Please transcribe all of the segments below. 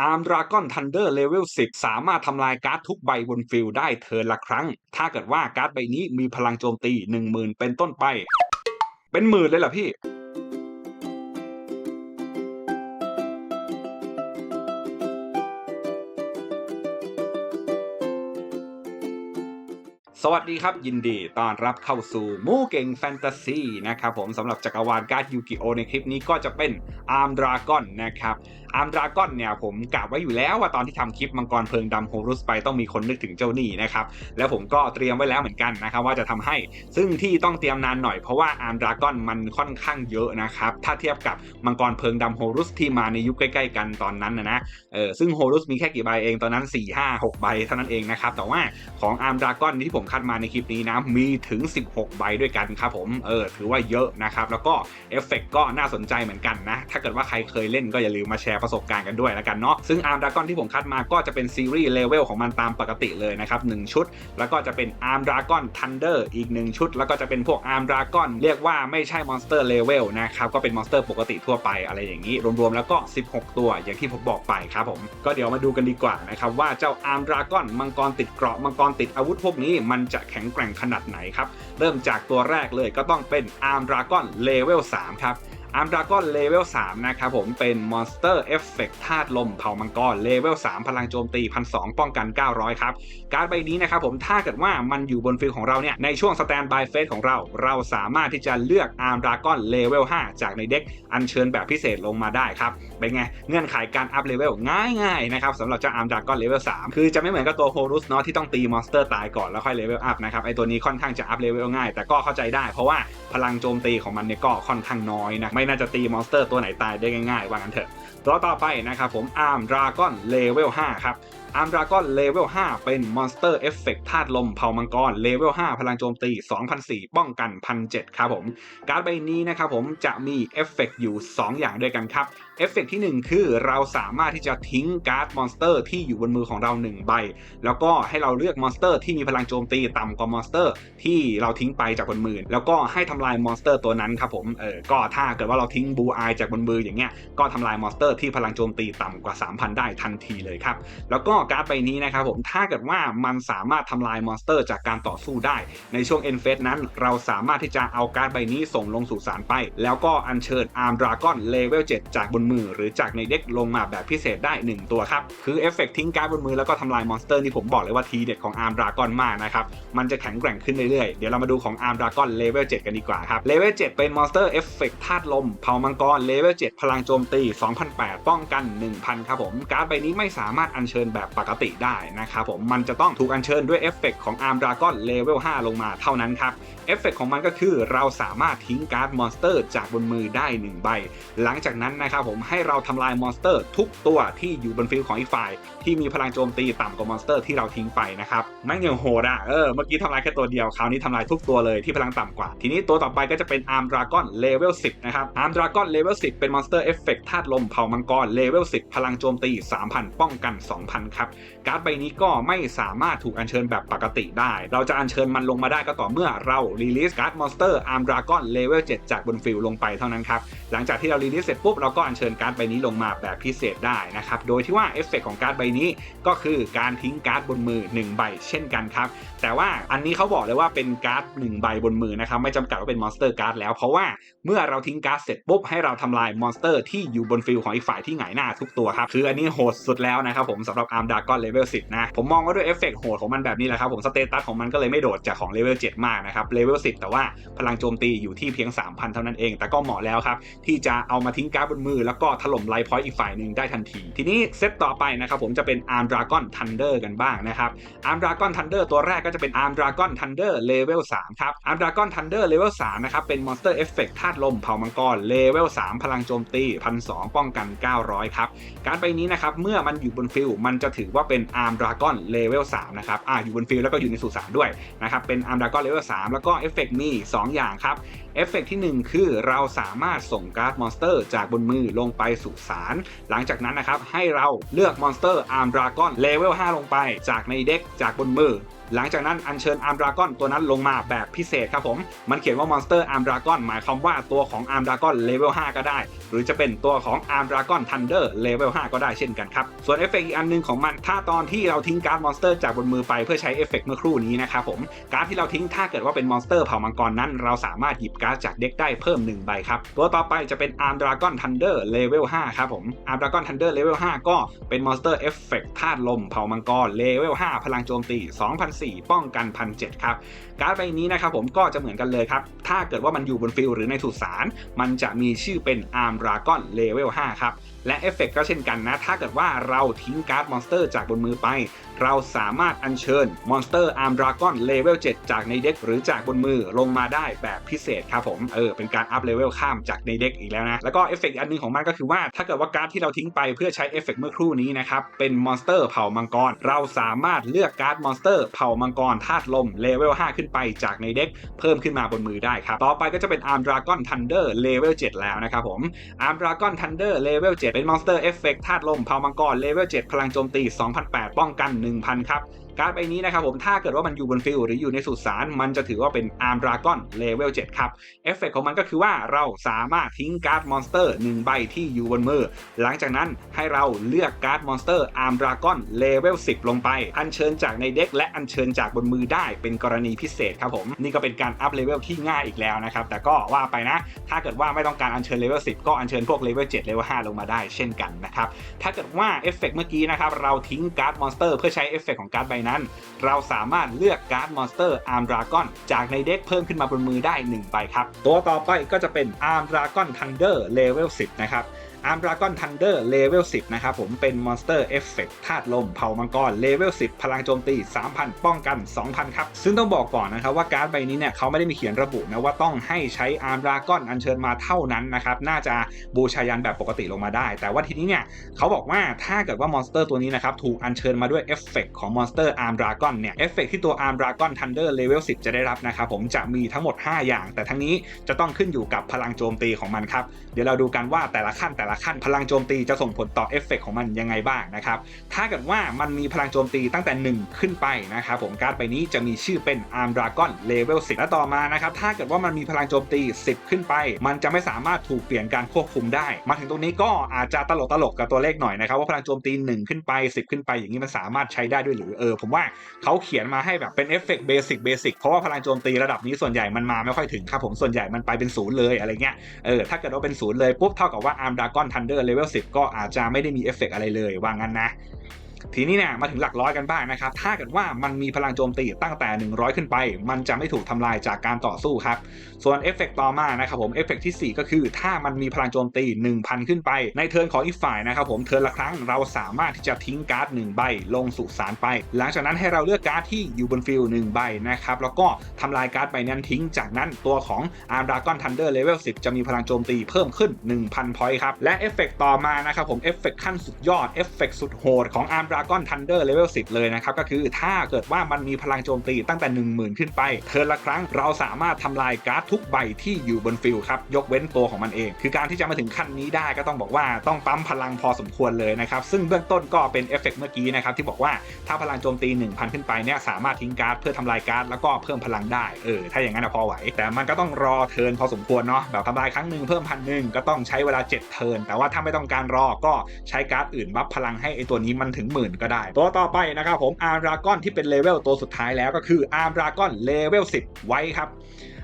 อาร์มดราก้อนทันเดอร์เลเวล10 สามารถทำลายการ์ดทุกใบบนฟิลด์ได้เทิร์นละครั้ง ถ้าเกิดว่าการ์ดใบนี้มีพลังโจมตี 10,000 เป็นต้นไป เป็นหมื่นเลยเหรอพี่ สวัสดีครับ ยินดีต้อนรับเข้าสู่มูเก่งแฟนตาซีนะครับผมสำหรับจักรวาลการ์ดยูกิโอในคลิปนี้ก็จะเป็นอาร์มดราก้อนนะครับอาร์มดราก้อนเนี่ยผมกะไว้อยู่แล้วว่าตอนที่ทำคลิปมังกรเพลิงดำโฮรุสไปต้องมีคนนึกถึงเจ้าหนี้นะครับแล้วผมก็เตรียมไว้แล้วเหมือนกันนะครับว่าจะทำให้ ซึ่งที่ต้องเตรียมนานหน่อยเพราะว่าอาร์มดราก้อนมันค่อนข้างเยอะนะครับถ้าเทียบกับมังกรเพลิงดำโฮรุสที่มาในยุคใกล้ ๆ กันตอนนั้นนะนะเออซึ่งโฮรุสมีแค่กี่ใบเองตอนนั้น4 5 6ใบเท่านั้นเองนะครับแต่ว่าของอาร์มดราก้อนที่ผมคัดมาในคลิปนี้นะมีถึง 16 ใบด้วยกันครับผมเออถือว่าเยอะนะครับแล้วก็เอฟเฟกก็น่าสนใจเหมือนกันนะ ถ้าเกิดว่าใครเคยเล่นก็อย่าลืมมาแชร์ประสบการณ์กันด้วยแล้วกันเนาะซึ่งอาร์มดราก้อนที่ผมคัดมาก็จะเป็นซีรีส์เลเวลของมันตามปกติเลยนะครับ1ชุด แล้วก็จะเป็นอาร์มดราก้อนทันเดอร์อีก 1 ชุด แล้วก็จะเป็นพวกอาร์มดราก้อนเรียกว่าไม่ใช่มอนสเตอร์เลเวลนะครับก็เป็นมอนสเตอร์ปกติทั่วไปอะไรอย่างนี้ รวมๆแล้วก็ 16 ตัวอย่างที่ผมบอกไปครับผมก็เดี๋ยวมาดูกันดีกว่านะครับว่าเจ้าอาร์มดราก้อนมังกรติดเกราะมังกรติดอาวุธพวกนี้มันจะแข็งแกร่งขนาดไหนครับ เริ่มจากตัวแรกเลยก็ต้องเป็นอาร์มดราก้อนเลเวล3ครับ อาร์มดราก้อนเลเวล3นะครับผมเป็นมอนสเตอร์เอฟเฟกธาตุลมเผ่ามังกรเลเวล3พลังโจมตี1,200ป้องกัน 900 ครับ การใบนี้นะครับผมถ้าเกิดว่ามันอยู่บนฟิลของเราเนี่ยในช่วงสแตนบายเฟสของเรา เราสามารถที่จะเลือกอาร์มดราก้อนเลเวล5จากในเด็กอัญเชิญแบบพิเศษลงมาได้ครับ เป็นไง เงื่อนไขการอัพเลเวลง่ายๆนะครับสำหรับเจ้าอาร์มดราก้อนเลเวล3คือจะไม่เหมือนกับตัวโฮรุสเนาะที่ต้องตีมอนสเตอร์ตายก่อนแล้วค่อยเลเวลอัพนะครับไอตัวนี้ค่อนข้างจะอัพเลเวลง่าย แต่ก็เข้าใจได้ เพราะว่าพลังโจมตีของมันเนี่ยก็ค่อนข้างน้อยนะไม่น่าจะตีมอนสเตอร์ตัวไหนตายได้ง่ายๆว่างั้นเถอะตัวต่อไปนะครับผมอาร์มดราก้อนเลเวล5ครับ อาร์มดราก้อนเลเวล5เป็นมอนสเตอร์เอฟเฟกธาตุลมเผ่ามังกรเลเวล5พลังโจมตี2,004 ป้องกัน1,007ครับผม การ์ดใบนี้นะครับผมจะมีเอฟเฟกอยู่ 2 อย่างด้วยกันครับเอฟเฟกที่ 1 คือเราสามารถที่จะทิ้งการ์ดมอนสเตอร์ที่อยู่บนมือของเรา 1 ใบ แล้วก็ให้เราเลือกมอนสเตอร์ที่มีพลังโจมตีต่ำกว่ามอนสเตอร์ที่เราทิ้งไปจากบนมือ แล้วก็ให้ทำลายมอนสเตอร์ตัวนั้นครับผมเออก็ถ้าเกิดว่าเราทิ้งบูอายจากบนมืออย่างเงี้ยก็ทำลายมอนสเตอร์ที่พลังโจมตีต่ำกว่า 3,000 ได้ทันทีเลยครับแล้วก็การ์ดใบนี้นะครับผมถ้าเกิดว่ามันสามารถทำลายมอนสเตอร์จากการต่อสู้ได้ ในช่วงเอ็นเฟสนั้น เราสามารถที่จะเอาการ์ดใบนี้ส่งลงสู่สารไป แล้วก็อัญเชิญอาร์มดราก้อนเลเวล7จากบนมือ หรือจากในเด็กลงมาแบบพิเศษได้ 1 ตัวครับ คือเอฟเฟกทิ้งการ์ดบนมือแล้วก็ทำลายมอนสเตอร์นี่ผมบอกเลยว่าทีเด็ดของอาร์มดราก้อนมากนะครับมันจะแข็งแกร่งขึ้นเรื่อยๆเดี๋ยวเรามาดูของอาร์มดราก้อนเลเวล7กันดีกว่าครับเลเวล7เป็นมอนสเตอร์เอฟเฟกธาตุลมเผามังกรเลเวล7พลังโจมตี2,008ป้องกัน 1,000 ครับผมการ์ดใบนี้ไม่สามารถอัญเชิญแบบปกติได้นะครับผมมันจะต้องถูกอัญเชิญด้วยเอฟเฟกของอาร์มดราก้อนเลเวล5ลงมาเท่านั้นครับเอฟเฟกของมันก็คือเราสามารถทิ้งการ์ดมอนสเตอร์จากบนมือได้ 1 ใบ หลังจากนั้นนะครับผมให้เราทำลายมอนสเตอร์ทุกตัวที่อยู่บนฟิลของอีกฝ่าย ที่มีพลังโจมตีต่ำกว่ามอนสเตอร์ที่เราทิ้งไปนะครับแม่งยังโหดอะเออเมื่อกี้ทำลายแค่ตัวเดียวคราวนี้ทำลายทุกตัวเลยที่พลังต่ำกว่า ทีนี้ตัวต่อไปก็จะเป็นอาร์มดราก้อนเลเวล10นะครับอาร์มดราก้อนเลเวล10เป็นมอนสเตอร์เอฟเฟกธาตุลมเผ่ามังกรเลเวล10พลังโจมตี 3,000 ป้องกัน 2,000ครับการ์ดใบนี้ก็ไม่สามารถถูกอัญเชิญแบบปกติได้ เราจะอัญเชิญมันลงมาได้ก็ต่อเมื่อเรารีลิสการ์ดมอนสเตอร์อาร์มดราก้อนเลเวล7จากบนฟิลลงไปเท่านั้นครับหลังจากที่เรารีลิสเสร็จปุ๊บเราก็อัญเชิญการ์ดใบนี้ลงมาแบบพิเศษได้นะครับโดยที่ว่าเอฟเฟกของการ์ดใบนี้ก็คือการทิ้งการ์ดบนมือ 1 ใบเช่นกันครับแต่ว่าอันนี้เขาบอกเลยว่าเป็นการ์ด1ใบบนมือนะครับไม่จำกัดว่าเป็นมอนสเตอร์การ์ดแล้วเพราะว่าเมื่อเราทิ้งการ์ดเสร็จปุ๊บให้เราทำลายมอนสเตอร์ที่อยู่บนฟิลของอีกฝ่ายที่หงายหน้าทุกตัวครับคืออันนี้โหดสุดแล้วนะครับผมสำหรับอาร์มดากอนเลเวล10นะผมมองว่าด้วยเอฟเฟกโหดของมันแบบนี้แหละครับผมสเตตัสของมันก็เลยไม่โดดจากของเลเวล7มากนะครับเลเวล10 แต่ว่าพลังโจมตีอยู่ที่เพียง 3,000 เท่านั้นเอง แต่ก็เหมาะแล้วครับ ที่จะเอามาทิ้งการ์ดบนมือ แล้วก็ถล่มไลฟ์พอยต์อีกฝ่ายหนึ่งได้ทันที ทีนี้เซตต่อไปนะครับผมจะเป็นอาร์มดราก้อนทันเดอร์กันบ้างนะครับอาร์มดราก้อนทันเดอร์ตัวแรกก็จะเป็นอาร์มดราก้อนทันเดอร์เลเวล3ครับอาร์มดราก้อนทันเดอร์เลเวล3นะครับเป็นมอนสเตอร์เอฟเฟกธาตุลมเผามังกรเลเวล3พลังโจมตี1,200ป้องกัน 900ครับการ์ดใบนี้นะครับเมื่อมันอยู่บนฟิลมันจะถือว่าเป็นอาร์มดราก้อนเลเวล3นะครับอ่าอยู่บนฟิลแล้วก็อยู่ในสุสานด้วยนะครับเป็นอาร์มดราก้อนเลเวล3แล้วก็เอฟเฟกมี 2 อย่างครับเอฟเฟกต์ที่ 1 คือเราสามารถส่งการ์ดมอนสเตอร์จากบนมือลงไปสู่สาร หลังจากนั้นนะครับ ให้เราเลือกมอนสเตอร์อาร์มดราก้อนเลเวล5ลงไปจากในเด็กจากบนมือหลังจากนั้นอัญเชิญอาร์มดราก้อนตัวนั้นลงมาแบบพิเศษครับผม มันเขียนว่ามอนสเตอร์อาร์มดราก้อนหมายความว่าตัวของอาร์มดราก้อนเลเวล5ก็ได้ หรือจะเป็นตัวของอาร์มดราก้อนทันเดอร์เลเวล5ก็ได้เช่นกันครับ ส่วนเอฟเฟกต์อีกอันหนึงของมัน ถ้าตอนที่เราทิ้งการ์ดมอนสเตอร์จากบนมือไปเพื่อใช้เอฟเฟกต์เมื่อครู่นี้นะครับผม การ์ดที่เราทิ้งถ้าเกิดว่าเป็นมอนสเตอร์เผ่ามังกรนั้น เราสามารถหยิบการ์ดจากเด็กได้เพิ่ม1ใบครับ ตัวต่อไปจะเป็นอาร์มดราก้อนทันเดอร์เลเวล5ครับผมอาร์มดราก้อนทันเดอร์เลเวล5ก็เป็นมอนสเตอร์เอฟเฟกต์ธาตุลมเผ่ามังกรเลเวล5พลังโจมตี2004 ป้องกัน1,007ครับ การ์ดใบนี้นะครับผมก็จะเหมือนกันเลยครับ ถ้าเกิดว่ามันอยู่บนฟิลหรือในสุสาน มันจะมีชื่อเป็นอาร์มดราก้อนเลเวล5ครับและเอฟเฟกก็เช่นกันนะ ถ้าเกิดว่าเราทิ้งการ์ดมอนสเตอร์จากบนมือไป เราสามารถอัญเชิญมอนสเตอร์อาร์มดราก้อนเลเวล7จากในเด็กหรือจากบนมือลงมาได้แบบพิเศษครับผม เออ เป็นการอัพเลเวลข้ามจากในเด็กอีกแล้วนะ แล้วก็เอฟเฟกอันหนึงของมันก็คือว่า ถ้าเกิดว่าการ์ดที่เราทิ้งไปเพื่อใช้เอฟเฟกเมื่อครู่นี้นะครับ เป็นมอนสเตอร์เผ่ามังกร เราสามารถเลือกการ์ดมอนสเตอร์เผ่ามังกรธาตุลมเลเวล5ขึ้นไปจากในเด็กเพิ่มขึ้นมาบนมือได้ครับ ต่อไปก็จะเป็นอาร์มดราก้อนทันเดอร์เลเวล7แล้วนะครับผมอาร์มดราก้อนทันเดอร์เลเวล7เป็นมอนสเตอร์เอฟเฟกธาตุลมเผามังกรเลเวล7พลังโจมตี 2008 ป้องกัน 1,000 ครับ การ์ดใบนี้นะครับผมถ้าเกิดว่ามันอยู่บนฟิลหรืออยู่ในสุสานมันจะถือว่าเป็นอาร์มดราก้อนเลเวล7ครับเอฟเฟกของมันก็คือว่าเราสามารถทิ้งการ์ดมอนสเตอร์1ใบที่อยู่บนมือ หลังจากนั้นให้เราเลือกการ์ดมอนสเตอร์อาร์มดราก้อนเลเวล10 ลงไป อัญเชิญจากในเด็กและอัญเชิญจากบนมือได้เป็นกรณีพิเศษครับผมนี่ก็เป็นการอัพเลเวลที่ง่ายอีกแล้วนะครับแต่ก็ว่าไปนะ ถ้าเกิดว่าไม่ต้องการอัญเชิญเลเวล10 ก็อัญเชิญพวกเลเวล7เลเวล5ลงมาได้เช่นกันนะครับถ้าเกิดว่าเอฟเฟกเมื่อกี้นะครับเราทิ้งการ์ดมอนสเตอร์เพื่อใช้เอฟเฟกของการ์ดใบนั้นเราสามารถเลือกการ์ดมอนสเตอร์อาร์มดราก้อนจากในเด็กเพิ่มขึ้นมาบนมือได้1ใบครับ ตัวต่อไปก็จะเป็นอาร์มดราก้อนทันเดอร์เลเวล10 นะครับ อาร์มดราก้อนทันเดอร์เลเวล10 นะครับผมเป็นมอนสเตอร์เอฟเฟกธาตุลมเผามังกรเลเวล10 พลังโจมตี 3,000 ป้องกัน 2,000 ครับ ซึ่งต้องบอกก่อนนะครับว่าการ์ดใบนี้เนี่ยเขาไม่ได้มีเขียนระบุนะว่าต้องให้ใช้อาร์มดราก้อนอัญเชิญมาเท่านั้นนะครับ น่าจะบูชายันแบบปกติลงมาได้ แต่ว่าทีนี้เนี่ยเขาบอกว่าถ้าเกิดว่ามอนสเตอร์ตัวนี้นะครับถูกอัญเชิญมาด้วยเอฟเฟกของมอนสเตอร์อาร์มดราก้อนเนี่ยเอฟเฟกที่ตัวอาร์มดราก้อนทันเดอร์เลเวล10 จะได้รับนะครับผมจะมีทั้งหมด 5 อย่าง แต่ทั้งนี้จะต้องขึ้นอยู่กับพลังโจมตีของมันครับเดี๋ยวเราดูกันว่าแต่ละขั้นแต่ละขั้นพลังโจมตีจะส่งผลต่อเอฟเฟกของมันยังไงบ้างนะครับ ถ้าเกิดว่ามันมีพลังโจมตีตั้งแต่ 1 ขึ้นไปนะครับผมการ์ดใบนี้จะมีชื่อเป็น Arm Dragon Level 10และต่อมานะครับถ้าเกิดว่ามันมีพลังโจมตี 10 ขึ้นไป มันจะไม่สามารถถูกเปลี่ยนการควบคุมได้ มาถึงตรงนี้ก็อาจจะตลกตลกๆกับตัวเลขหน่อยนะครับว่าพลังโจมตี 1 ขึ้นไป 10 ขึ้นไปอย่างนี้มันสามารถใช้ได้ด้วยหรือเออผมว่าเขาเขียนมาให้แบบเป็นเอฟเฟกต์เบสิกเบสิกเพราะว่าพลังโจมตีระดับนี้ส่วนใหญ่มันมาไม่ค่อยถึงครับผมส่วนใหญ่มันไปเป็นศูนย์เลยอะไรเงี้ยเออถ้าเกิดว่าเป็นศูนย์เลยปุ๊บเท่ากับว่า Arm Dragon Thunder Level 10ก็อนทันเดอร์เลเวลสิก็อาจจะไม่ได้มีเอฟเฟกอะไรเลยว่างั้นนะ ทีนี้เนี่ยมาถึงหลักร้อยกันบ้างนะครับ ถ้าเกิดว่ามันมีพลังโจมตีตั้งแต่ 100 ขึ้นไป มันจะไม่ถูกทำลายจากการต่อสู้ครับ ส่วนเอฟเฟกต์ต่อมานะครับผม เอฟเฟกต์ที่ 4 ก็คือ ถ้ามันมีพลังโจมตี 1000 ขึ้นไป ในเทิร์นของอีกฝ่ายนะครับผม เทิร์นละครั้งเราสามารถที่จะทิ้งการ์ด1ใบลงสู่สารไป หลังจากนั้นให้เราเลือกการ์ดที่อยู่บนฟิล1ใบนะครับ แล้วก็ทำลายการ์ดใบนั้นทิ้ง จากนั้นตัวของ Arm Dragon Thunder Level 10 จะมีพลังโจมตีเพิ่มขึ้น 1,000พอยต์ครับ และเอฟเฟกต่อมานะครับผม เอฟเฟกขั้นสุดยอด เอฟเฟกสุดโหดของ Arm Dragon Thunder Level 10 เลยนะครับ ก็คือถ้าเกิดว่ามันมีพลังโจมตีตั้งแต่ 10,000 ขึ้นไป เทิร์นละครั้งเราสามารถทำลายการ์ดทุกใบที่อยู่บนฟิลครับ ยกเว้นตัวของมันเอง คือการที่จะมาถึงขั้นนี้ได้ก็ต้องบอกว่าต้องปั๊มพลังพอสมควรเลยนะครับ ซึ่งเบื้องต้นก็เป็นเอฟเฟกต์เมื่อกี้นะครับที่บอกว่าถ้าพลังโจมตี 1,000 ขึ้นไปเนี่ยสามารถทิ้งการ์ดเพื่อทำลายการ์ดแล้วก็เพิ่มพลังได้เออถ้าอย่างนั้นพอไหว แต่มันก็ต้องรอเทิร์นพอสมควรเนาะแบบทำลายครั้งหนึ่งเพิ่มพันหนึ่งก็ต้องใช้เวลา 7 เทิร์นแต่ว่าถ้าไม่ต้องการรอก็ใช้การ์ดอื่นบัฟพลังให้ไอตัวนี้มันถึงหมืนก็ได้ ตัวต่อไปนะครับผมอาร์รากอนที่เป็นเลเวลตัวสุดท้ายแล้วก็คืออาร์รากอนเลเวล10 ไว้ครับ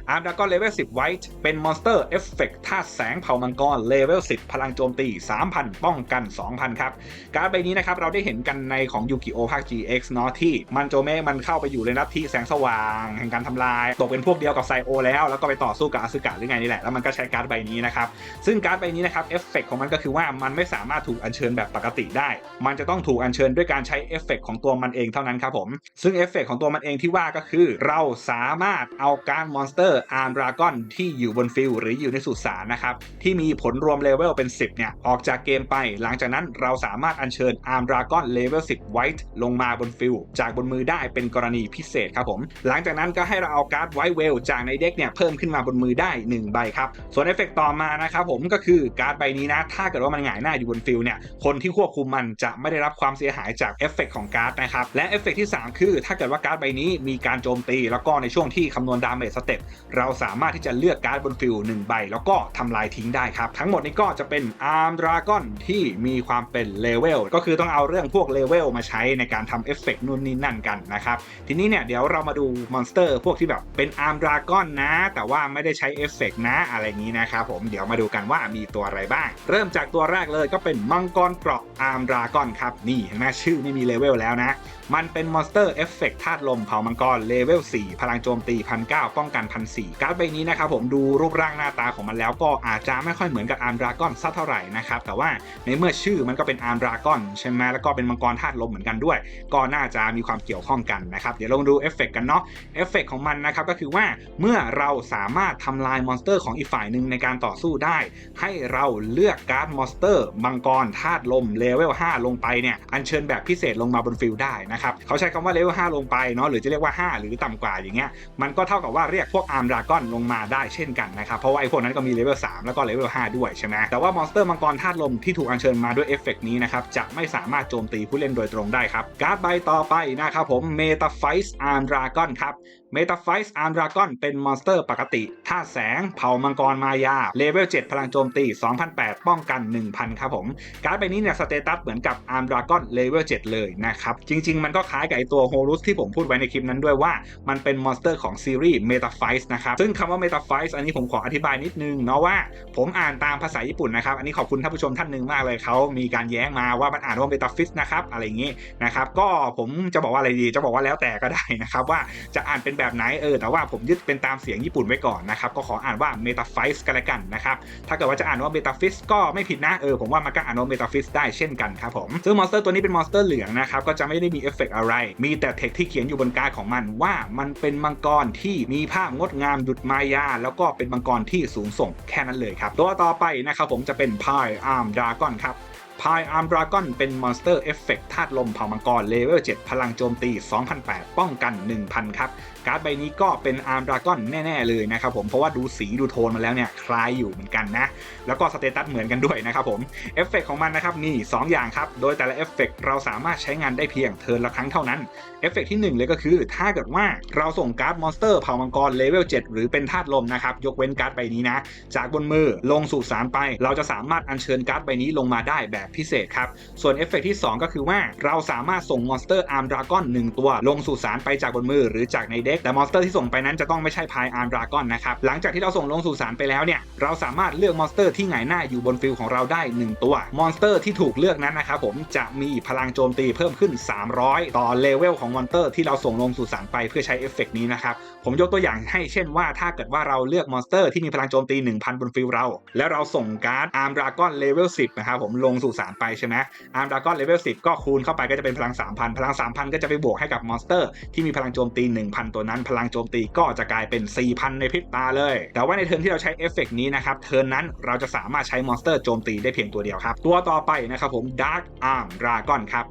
อาร์มดากอนเลเวล10ไวท์เป็นมอนสเตอร์เอฟเฟกต์ธาตุแสงเผ่ามังกรเลเวล10 พลังโจมตี 3,000 ป้องกัน 2,000 ครับ การ์ดใบนี้นะครับเราได้เห็นกันในของยูกิโอภาค GX เนาะที่มันโจเมะมันเข้าไปอยู่ในนัดที่แสงสว่างแห่งการทำลาย ตกเป็นพวกเดียวกับไซโอแล้ว แล้วก็ไปต่อสู้กับอาซึกะหรือไงนี่แหละแล้วมันก็ใช้การ์ดใบนี้นะครับซึ่งการ์ดใบนี้นะครับเอฟเฟกต์ของมันก็คือว่ามันไม่สามารถถูกอัญเชิญแบบปกติได้ มันจะต้องถูกอัญเชิญด้วยการใช้เอฟเฟกต์ของตัวมันเองเท่านั้นครับผมซึ่งเอฟเฟกต์ของตัวมันเองที่ว่าก็คือ เราสามารถเอาการมอนสเตอร์ร์อาร์มดราก้อนที่อยู่บนฟิลหรืออยู่ในสุสานนะครับ ที่มีผลรวมเลเวลเป็น 10 เนี่ย ออกจากเกมไป หลังจากนั้นเราสามารถอัญเชิญอาร์มดราก้อนเลเวล10ไวท์ลงมาบนฟิลจากบนมือได้เป็นกรณีพิเศษครับผม หลังจากนั้นก็ให้เราเอาการ์ดไวท์เวลจากในเด็กเนี่ยเพิ่มขึ้นมาบนมือได้ 1 ใบครับ ส่วนเอฟเฟกต์ต่อมานะครับผมก็คือการ์ดใบนี้นะถ้าเกิดว่ามันหงายหน้าอยู่บนฟิลเนี่ยคนที่ควบคุมมันจะไม่ได้รับความเสียหายจากเอฟเฟกต์ของการ์ดนะครับและเอฟเฟกต์ที่ 3 คือ ถ้าเกิดว่าการ์ดใบนี้มีการโจมตีแล้วก็ในช่วงที่คำนวณดาเมจสเต็ปเราสามารถที่จะเลือกการ์ดบนฟิลหนึ่งใบ แล้วก็ทำลายทิ้งได้ครับ ทั้งหมดนี้ก็จะเป็นอาร์มดราก้อนที่มีความเป็นเลเวลก็คือต้องเอาเรื่องพวกเลเวลมาใช้ในการทำเอฟเฟกต์นู่นนี่นั่นกันนะครับทีนี้เนี่ยเดี๋ยวเรามาดูมอนสเตอร์พวกที่แบบเป็นอาร์มดราก้อนนะ แต่ว่าไม่ได้ใช้เอฟเฟกต์นะอะไรอย่างนี้นะครับผมเดี๋ยวมาดูกันว่ามีตัวอะไรบ้าง เริ่มจากตัวแรกเลยก็เป็นมังกรเกราะอาร์มดราก้อนครับนี่เห็นไหมชื่อไม่มีเลเวลแล้วนะ มันเป็นมอนสเตอร์เอฟเฟกต์ธาตุลมเผามังกรเลเวล 4 พลังโจมตี1,900ป้องกัน1,400การ์ดใบนี้นะครับผมดูรูปร่างหน้าตาของมันแล้วก็อาจจะไม่ค่อยเหมือนกับอาร์มดราก้อนสักเท่าไหร่นะครับแต่ว่าในเมื่อชื่อมันก็เป็นอาร์มดราก้อนใช่ไหมแล้วก็เป็นมังกรธาตุลมเหมือนกันด้วย ก็น่าจะมีความเกี่ยวข้องกันนะครับเดี๋ยวเรามาดูเอฟเฟกต์กันเนาะเอฟเฟกต์ของมันนะครับก็คือว่าเมื่อเราสามารถทำลายมอนสเตอร์ของอีกฝ่ายหนึ่งในการต่อสู้ได้ ให้เราเลือกการ์ดมอนสเตอร์มังกรธาตุลมเลเวล5ลงไปเนี่ยอัญเชิญแบบพิเศษลงมาบนฟิลได้นะครับเขาใช้คำว่าเลเวล5ลงไปเนาะหรือจะเรียกว่า 5 หรือต่ำกว่าอย่างเงี้ยมันก็เท่ากับว่าเรียกพวกอาร์มดราก้อนลงมาได้เช่นกันนะครับเพราะว่าไอ้พวกนั้นก็มีเลเวล3แล้วก็เลเวล5ด้วยใช่ไหมแต่ว่ามอนสเตอร์มังกรธาตุลมที่ถูกอัญเชิญมาด้วยเอฟเฟกต์นี้นะครับจะไม่สามารถโจมตีผู้เล่นโดยตรงได้ครับการ์ดใบต่อไปนะครับผมเมตาไฟส์อาร์มดราก้อนครับเมตาไฟส์อาร์มดราก้อนเป็นมอนสเตอร์ปกติธาตุแสง เผ่ามังกรมายา เลเวล 7 พลังโจมตี 2008 ป้องกัน 1,000 ครับผม การ์ดใบนี้เนี่ยสเตตัสเหมือนกับอาร์มดราก้อนเลเวล 7 เลยนะครับ จริง ๆ มันก็คล้ายกับไอตัวโฮรุสที่ผมพูดไว้ในคลิปนั้นด้วยว่า มันเป็นมอนสเตอร์ของซีรีส์เมตาไฟส์นะครับ ซึ่งคำว่าเมตาไฟส์อันนี้ผมขออธิบายนิดนึงเนาะว่าผมอ่านตามภาษาญี่ปุ่นนะครับ อันนี้ขอบคุณท่านผู้ชมท่านหนึ่งมากเลยเขามีการแย้งมาว่ามันอ่านว่าเมตาฟิสนะครับอะไรอย่างนี้นะครับก็ผมจะบอกว่าอะไรดีจะบอกว่าแล้วแต่ก็ได้นะครับว่าจะอ่านเป็นแบบไหนเออแต่ว่าผมยึดเป็นตามเสียงญี่ปุ่นไว้ก่อนนะครับก็ขออ่านว่าเมตาไฟส์กันละกันนะครับถ้าเกิดว่าจะอ่านว่าเมตาฟิสก็ไม่ผิดนะเออผมว่ามันก็อ่านว่าเมตาฟิสได้เช่นกันครับผมซึ่งมอนสเตอร์ตัวนี้เป็นมอนสเตอร์เหลืองนะครับก็จะไม่ได้มีเอฟเฟกต์อะไร มีแต่เทคที่เขียนอยู่บนการ์ดของมันว่ามันเป็นมังกรที่มีภาพงดงามดุจมายา แล้วก็เป็นมังกรที่สูงส่งแค่นั้นเลยครับตัวต่อไปนะครับผมจะเป็นพายอาร์มดราก้อนครับ พายอาร์มดราก้อนเป็นมอนสเตอร์เอฟเฟกต์ธาตุลมเผ่ามังกรเลเวล 7 พลังโจมตี 2008 ป้องกัน 1,000 ครับ การ์ดใบนี้ก็เป็นอาร์มดราก้อนแน่ ๆ เลยนะครับผม เพราะว่าดูสีดูโทนมาแล้วเนี่ย คล้ายอยู่เหมือนกันนะ แล้วก็สเตตัสเหมือนกันด้วยนะครับผม เอฟเฟกต์ของมันนะครับมี 2 อย่างครับ โดยแต่ละเอฟเฟกต์เราสามารถใช้งานได้เพียงเทิร์นละครั้งเท่านั้น เอฟเฟกต์ที่ 1 เลยก็คือ ถ้าเกิดว่าเราส่งการ์ดมอนสเตอร์เผ่ามังกรเลเวล 7 หรือเป็นธาตุลมนะครับยกเว้นการ์ดใบนี้นะ จากบนมือลงสู่สารไป เราจะสามารถอัญเชิญการ์ดใบนี้ลงมาได้แบบพิเศษครับ ส่วนเอฟเฟกต์ที่ 2 ก็คือว่าเราสามารถส่งมอนสเตอร์อาร์มดราก้อน1ตัว ลงสู่สารไปจากบนมือหรือจากในเด็กแต่มอนสเตอร์ที่ส่งไปนั้นจะต้องไม่ใช่พายอาร์มดราก้อนนะครับหลังจากที่เราส่งลงสู่สารไปแล้วเนี่ยเราสามารถเลือกมอนสเตอร์ที่หงายหน้าอยู่บนฟิลของเราได้ 1 ตัวมอนสเตอร์ที่ถูกเลือกนั้นนะครับผมจะมีพลังโจมตีเพิ่มขึ้น 300 ต่อเลเวลของมอนสเตอร์ที่เราส่งลงสู่สารไปเพื่อใช้เอฟเฟกต์นี้นะครับผมยกตัวอย่างให้เช่นว่าถ้าเกิดว่าเราเลือกมอนสเตอร์ที่มีพลังโจมตี 1000 บนฟิลเรา แล้วเราส่งการ์ดอาร์มดราก้อนเลเวล10นะครับผมลงสู่สารไปใช่ไหมอาร์มดากอนเลเวล10ก็คูณเข้าไปก็จะเป็นพลัง 3,000 พลัง 3,000 ก็จะไปบวกให้กับมอนสเตอร์ที่มีพลังโจมตี 1,000 ตัวนั้น พลังโจมตีก็จะกลายเป็น 4,000 ในพริบตาเลย แต่ว่าในเทิร์นที่เราใช้เอฟเฟกต์นี้นะครับเทิร์นนั้นเราจะสามารถใช้มอนสเตอร์โจมตีได้เพียงตัวเดียวครับ ตัวต่อไปนะครับผมดาร์คอาร์มดากอนครับ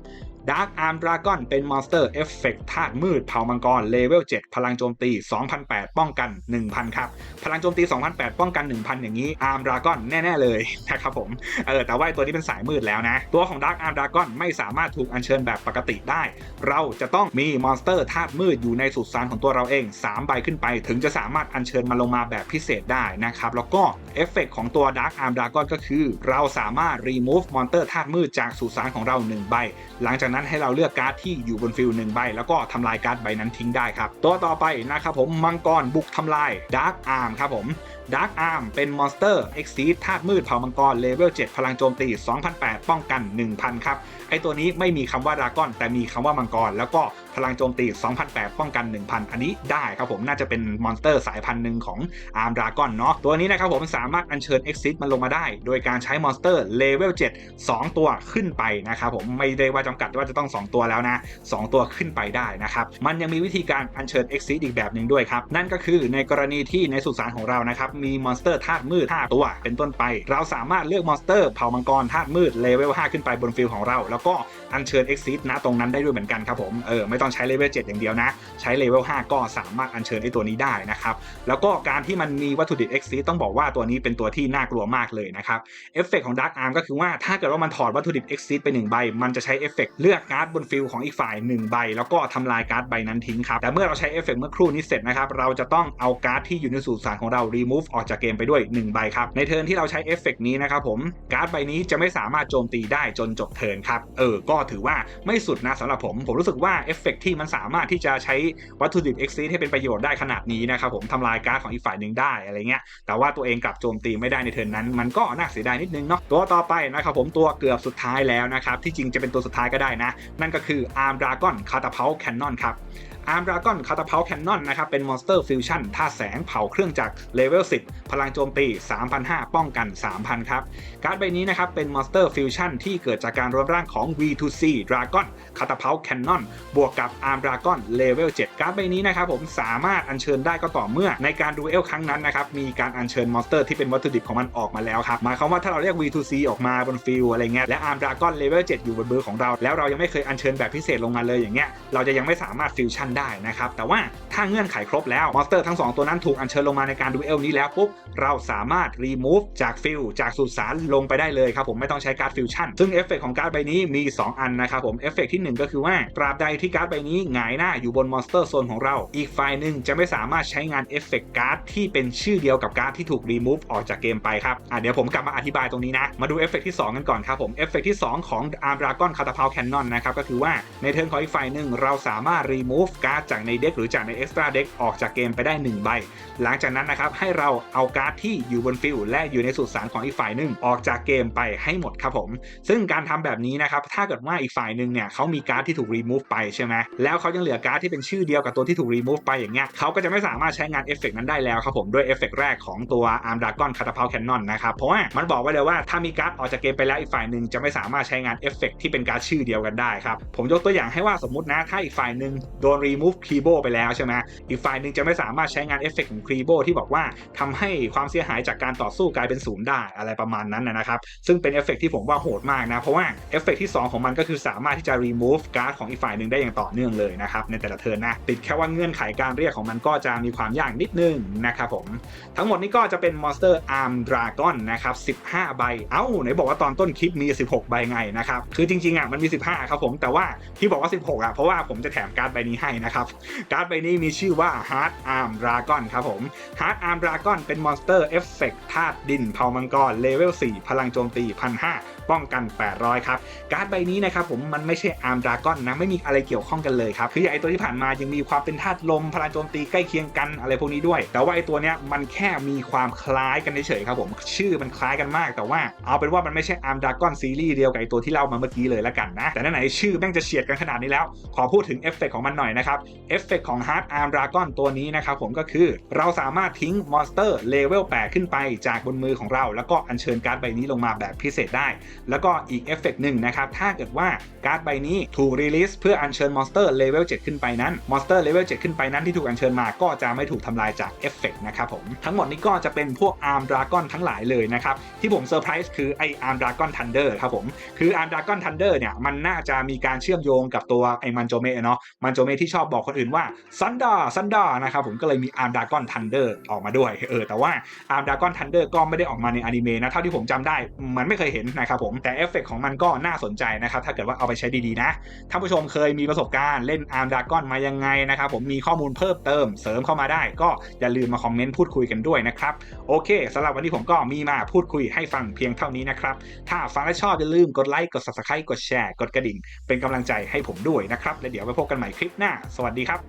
Dark Arm Dragon เป็นมอนสเตอร์เอฟเฟกต์ธาตุมืดเผ่ามังกรเลเวล 7 พลังโจมตี 2008 ป้องกัน 1,000 ครับ พลังโจมตี 2008 ป้องกัน 1,000 อย่างนี้ Arm Dragon แน่ ๆ เลยนะครับผม เออแต่ว่าตัวนี้เป็นสายมืดแล้วนะ ตัวของ Dark Arm Dragon ไม่สามารถถูกอัญเชิญแบบปกติได้ เราจะต้องมีมอนสเตอร์ธาตุมืดอยู่ในสุสานของตัวเราเอง 3 ใบขึ้นไป ถึงจะสามารถอัญเชิญมันลงมาแบบพิเศษได้นะครับแล้วก็เอฟเฟกต์ของตัว Dark Arm Dragon ก็คือ เราสามารถ remove มอนสเตอร์ธาตุมืดจากสุสานของเรา1ใบหลังจากนั้นให้เราเลือกการ์ดที่อยู่บนฟิลหนึ่งใบ แล้วก็ทำลายการ์ดใบนั้นทิ้งได้ครับ ตัวต่อไปนะครับผมมังกรบุกทำลายดาร์กอาร์มครับผม Dark Arm เป็นมอนสเตอร์ Exceed ธาตุมืดเผ่ามังกรเลเวล7พลังโจมตี 2008 ป้องกัน 1,000 ครับ ไอตัวนี้ไม่มีคำว่าดราก้อน แต่มีคำว่ามังกร แล้วก็พลังโจมตี 2008 ป้องกัน 1,000 อันนี้ได้ครับผมน่าจะเป็นมอนสเตอร์สายพันธุ์หนึ่งของอาร์มดราก้อนเนาะตัวนี้นะครับผมสามารถอัญเชิญ Exit มันลงมาได้ โดยการใช้มอนสเตอร์เลเวล7 2 ตัวขึ้นไปนะครับผมไม่ได้ว่าจำกัดว่าจะต้อง 2 ตัวแล้วนะ 2 ตัวขึ้นไปได้นะครับมันยังมีวิธีการอัญเชิญ Exit อีกแบบหนึ่งด้วยครับนั่นก็คือในกรณีที่ในสุสานของเรานะครับมีมอนสเตอร์ธาตุมืด5ตัวเป็นต้นไป เราสามารถเลือกมอนสเตอร์เผ่ามังกรธาตุมืดเลเวล5ขึ้นไปบนฟิลของเรา แล้วก็อัญเชิญ Exit ณตรงนั้นได้ด้วยเหมือนกันครับผมเออไม่ต้องใช้เลเวล7อย่างเดียวนะ ใช้เลเวล5ก็สามารถอัญเชิญไอ้ตัวนี้ได้นะครับแล้วก็การที่มันมีวัตถุดิบ Exit ต้องบอกว่าตัวนี้เป็นตัวที่น่ากลัวมากเลยนะครับเอฟเฟกของ Dark Arm ก็คือว่าถ้าเกิดว่ามันถอดวัตถุดิบ Exit ไป1ใบมันจะใช้เอฟเฟกเลือกการ์ดบนฟิลของอีกฝ่าย1ใบแล้วก็ทำลายการ์ดใบนั้นทิ้งครับแต่เมื่อเราใช้เอฟเฟกเมื่อครู่นี้เสร็จนะครับเราจะต้องเอาการ์ดที่อยู่ในสูตรสารของเรา remove ออกจากเกมไปด้วย1ใบครับ ในเทิร์นที่เราใช้เอฟเฟกนี้นะครับผมการ์ดใบนี้จะไม่สามารถโจมตีได้จนจบเทิร์นครับ เออ ก็ถือว่าไม่สุดนะสำหรับผม ผมรู้สึกว่าเอฟเฟกที่มันสามารถที่จะใช้วัตถุดิบ Exit ให้เป็นประโยชน์ได้ขนาดนี้นะครับผมทำลายการ์ดของอีกฝ่ายหนึ่งได้อะไรเงี้ยแต่ว่าตัวเองกลับโจมตีไม่ได้ในเทิร์นนั้น มันก็น่าเสียดายนิดนึงเนาะตัวต่อไปนะครับผมตัวเกือบสุดท้ายแล้วนะครับที่จริงจะเป็นตัวสุดท้ายก็ได้นะ นั่นก็คือ Arm Dragon Catapult Cannon ครับ อาร์มดราก้อนคาตาเพลแคนนอนนะครับเป็นมอนสเตอร์ฟิวชั่นท่าแสงเผาเครื่องจักรเลเวล 10 พลังโจมตี 3,500 ป้องกัน 3,000 ครับ การ์ดใบนี้นะครับเป็นมอนสเตอร์ฟิวชั่นที่เกิดจากการรวมร่างของ V2C Dragon c a t a p u l t Cannon บวกกับ Arm Dragon Level 7การ์ดใบนี้นะครับผมสามารถอัญเชิญได้ก็ต่อเมื่อในการดูเอลครั้งนั้นนะครับมีการอัญเชิญมอนสเตอร์ที่เป็นวัตถุดิบของมันออกมาแล้วครับหมายความว่าถ้าเราเรียก V2C ออกมาบนฟิลอะไรเงี้ยและ Arm Dragon Level 7อยู่บนเบอร์ของเรา แล้วเรายังไม่เคยอัญเชิญแบบพิเศษลงมาเลยอย่างเงี้ยเราจะยังไม่สามารถฟิวชั่นได้นะครับ แต่ว่าถ้าเงื่อนไขครบแล้วมอนสเตอร์ทั้ง 2 ตัวนั้นถูกอัญเชิญลงมาในการดูเอลนี้แล้วปุ๊บเราสามารถ remove จากฟิลจากสุสานลงไปได้เลยครับผมไม่ต้องใช้การ์ดฟิวชั่นซึ่งเอฟเฟกของการ์ดใบนี้มี 2 อันนะครับผมเอฟเฟกที่ 1 ก็คือว่าตราบใดที่การ์ดใบนี้หงายหน้าอยู่บนมอนสเตอร์โซนของเรา อีกฝ่ายหนึ่งจะไม่สามารถใช้งานเอฟเฟกการ์ดที่เป็นชื่อเดียวกับการ์ดที่ถูก remove ออกจากเกมไปครับอะเดี๋ยวผมกลับมาอธิบายตรงนี้นะมาดูเอฟเฟกที่ 2 กันก่อนครับผมเอฟเฟกที่ 2 ของ Arm Dragon Catapult Cannon นะครับก็คือว่าในเทิร์นของอีกฝ่ายหนึ่งเราสามารถ remove การ์ดจากในเด็กหรือจากใน extra deck ออกจากเกมไปได้ 1 ใบ หลังจากนั้นนะครับให้เราเอาการ์ดที่อยู่บนฟิลและอยู่ในสุสานของอีกฝ่ายหนึ่งออกจากเกมไปให้หมดครับผม ซึ่งการทำแบบนี้นะครับถ้าเกิดว่าอีกฝ่ายหนึ่งเนี่ยเขามีการ์ดที่ถูก remove ไปใช่ไหมแล้วเขายังเหลือการ์ดที่เป็นชื่อเดียวกับตัวที่ถูก remove ไปอย่างเงี้ยเขาก็จะไม่สามารถใช้งานเอฟเฟกนั้นได้แล้วครับผมด้วยเอฟเฟกแรกของตัว Arm Dragon Catapult Cannon นะครับเพราะว่ามันบอกไว้เลยว่าถ้ามีการ์ดออกจากเกมไปแล้วอีกฝ่ายหนึ่งจะไม่สามารถใช้งานเอฟเฟกที่เป็นการ์ดชื่อเดียวกันได้ครับผมยกตัวอย่างให้ว่าสมมตินะถ้าอีกฝ่ายหนึ่งโดน remove k e b o ไปแล้วใช่ไหมอีกฝ่ายหนึ่งจะไม่สามารถใช้งานเอฟเฟกของ k e y b o ที่บอกว่าทำให้ความเสียหายจากการต่อสู้กลายเป็นศูนย์ได้อะไรประมาณนั้นนะครับ ซึ่งเป็นเอฟเฟกที่ผมว่าโหดมากนะ เพราะว่าเอฟเฟกที่ 2 ของมันก็คือสามารถที่จะ remove การ์ดของอีกฝ่ายหนึ่งได้อย่างต่อเนื่องเลยนะครับ ในแต่ละเทิร์นนะ ติดแค่ว่าเงื่อนไขการเรียกของมันก็จะมีความยากนิดนึงนะครับผม ทั้งหมดนี้ก็จะเป็น Monster Arm Dragon นะครับ 15 ใบ เอ้าไหนบอกว่าตอนต้นคลิปมี 16 ใบไงนะครับ คือจริงๆอะมันมี 15 ครับผม แต่ว่าที่บอกว่า 16อะเพราะว่าผมจะแถมการ์ดใบนี้ให้นะครับการ์ดใบนี้มีชื่อว่า Hard Arm Dragon ครับผม Hard Arm Dragon เป็น Monster Effect ธาตุดินเผามังกรเลเวล4 พลังโจมตี 1,500 ป้องกัน 800 ครับ การ์ดใบนี้นะครับผมมันไม่ใช่ Arm Dragon นนะไม่มีอะไรเกี่ยวข้องกันเลยครับคืออย่างไอตัวที่ผ่านมายังมีความเป็นธาตุลม พลังโจมตีใกล้เคียงกันอะไรพวกนี้ด้วย แต่ว่าไอตัวเนี้ยมันแค่มีความคล้ายกันเฉยๆครับผม ชื่อมันคล้ายกันมาก แต่ว่าเอาเป็นว่ามันไม่ใช่ Arm Dragon ซีรีส์เดียวกับไอตัวที่เล่ามาเมื่อกี้เลยละกันนะแต่ไหนชื่อแม่งจะเฉียดกันขนาดนี้แล้ว ขอพูดถึงเอฟเฟกของมันหน่อยนะครับเอฟเฟกของ Hard Arm Dragon ตัวนี้นะครับผมก็คือเราสามารถทิ้งมอนสเตอร์เลเวล8ขึ้นไปจากบนมือของเรา แล้วก็อัญเชิญการ์ดใบนี้ลงมาแบบพิเศษได้ แล้วก็อีกเอฟเฟกหนึ่งนะครับถ้าเกิดว่าการ์ดใบนี้ถูกรีลิสเพื่ออัญเชิญมอนสเตอร์เลเวล7ขึ้นไปนั้นมอนสเตอร์เลเวล7ขึ้นไปนั้นที่ถูกอัญเชิญมาก็จะไม่ถูกทำลายจากเอฟเฟกนะครับผมทั้งหมดนี้ก็จะเป็นพวก Arm Dragon ทั้งหลายเลยนะครับที่ผมเซอร์ไพรส์คือไอ Arm Dragon Thunder ครับผมคือ Arm Dragon Thunder เนี่ยมันน่าจะมีการเชื่อมโยงกับตัวไอมันโจเมะเนาะมันโจเมะที่ชอบบอกคนอื่นว่าซันดาซันดานะครับผมก็เลยมี Arm Dragon Thunder ออกมาด้วยเออแต่ว่า Arm Dragon Thunder ก็ไม่ได้ออกมาในอนิเมะนะเท่าที่ผมจำได้มันไม่เคยเห็นนะครับผมแต่เอฟเฟกของมันก็น่าสนใจนะครับถ้าเกิดว่าเอาไปใช้ดีๆนะท่านผู้ชมเคยมีประสบการณ์เล่น Arm Dragon มายังไงนะครับผมมีข้อมูลเพิ่มเติมเสริมเข้ามาได้ ก็อย่าลืมมาคอมเมนต์พูดคุยกันด้วยนะครับโอเคสำหรับวันนี้ผมก็มีมาพูดคุยให้ฟังเพียงเท่านี้นะครับถ้าฟังและชอบอย่าลืมกดไลค์กด subscribe กดแชร์กดกระดิ่ง เป็นกำลังใจให้ผมด้วยนะครับ แล้วเดี๋ยวไปพบกันใหม่คลิปหน้าสวัสดีครับ